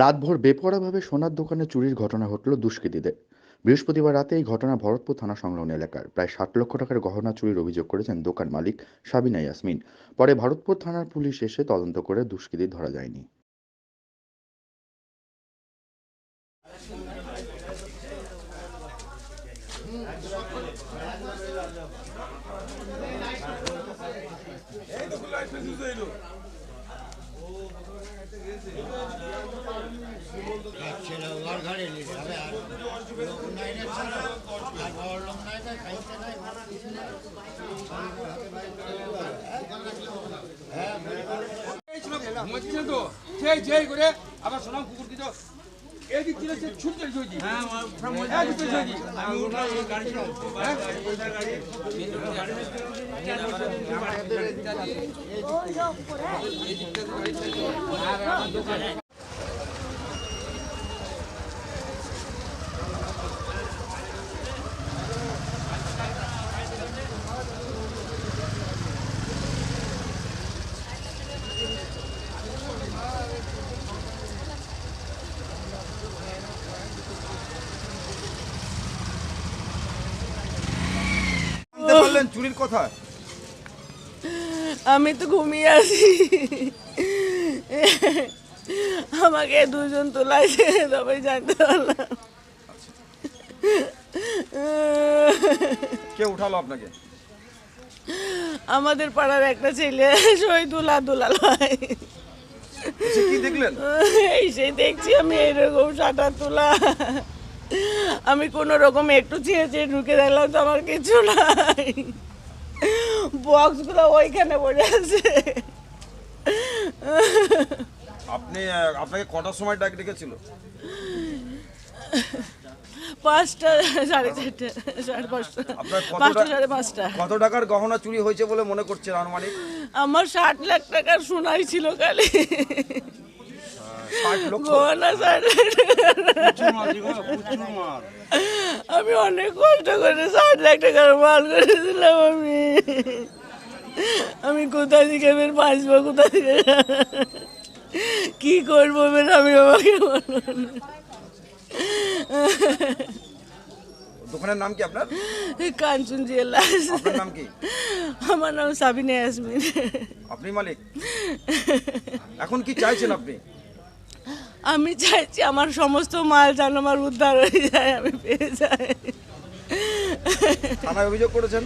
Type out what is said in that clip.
রাতভর বেপরোয়াভাবে সোনার দোকানে চুরির ঘটনা ঘটল দুষ্কৃতীদের। বৃহস্পতিবার রাতে এই ঘটনা ভরতপুর থানা সংলগ্ন এলাকার। প্রায় ষাট লক্ষ টাকার গহনা চুরির অভিযোগ করেছেন দোকান মালিক সাবিনা ইয়াসমিন। পরে ভরতপুর থানার পুলিশ এসে তদন্ত করে দুষ্কৃতী ধরা যায়নি। ঘুমাচ্ছিল তো সেই সেই করে আবার সোনাম কুকুর দিত। এই ছিল সে ছুট চলছি হ্যাঁ হ্যাঁ? চলছি পারলেন চুরির কথা। আমি তো ঘুমিয়ে আছি। আমাকে দুজন তোলাইছে তবে জানতে পারলাম। কে উঠালো আপনাকে? আমাদের পাড়ার একটা ছেলে শহীদুল্লাহ দুলালয় এসে কি দেখলেন? এই সেই দেখছি আমি এইরকম সাঁটার তোলা। আমি কোনো রকম একটু চেয়ে চেয়ে ঢুকে দেখলাম তো আমার কিছু নাই। বক্সগুলো ওইখানে পড়ে আছে। আপনি আপনাকে কটার সময় ডাক ডেকেছিল? পাঁচটা সাড়ে চারটে সাড়ে পাঁচটা। পাঁচটা সাড়ে পাঁচটা। কত টাকার গহনা চুরি হয়েছে বলে মনে করছেন আনুমানিক? আমার ষাট লাখ টাকার সোনাই ছিল খালি ষাট লক্ষ গহনা ষাট লাখ টাকার। আমি অনেক কষ্ট করে ষাট লাখ টাকার মাল করেছিলাম আমি। আমি কোথা থেকে বের বাঁচবো কোথা থেকে কি করব বের? আমি আমাকে দোকানের নাম কি আপনার? কাঞ্চন জেলা আপনার নাম কি? আমার নাম সাবিনা ইয়াসমিন। আপনি মালিক? এখন কি চাইছেন আপনি? আমি চাইছি আমার সমস্ত মাল যেন আমার উদ্ধার হয়ে যায়, আমি পেয়ে যাই। থানায় অভিযোগ করেছেন?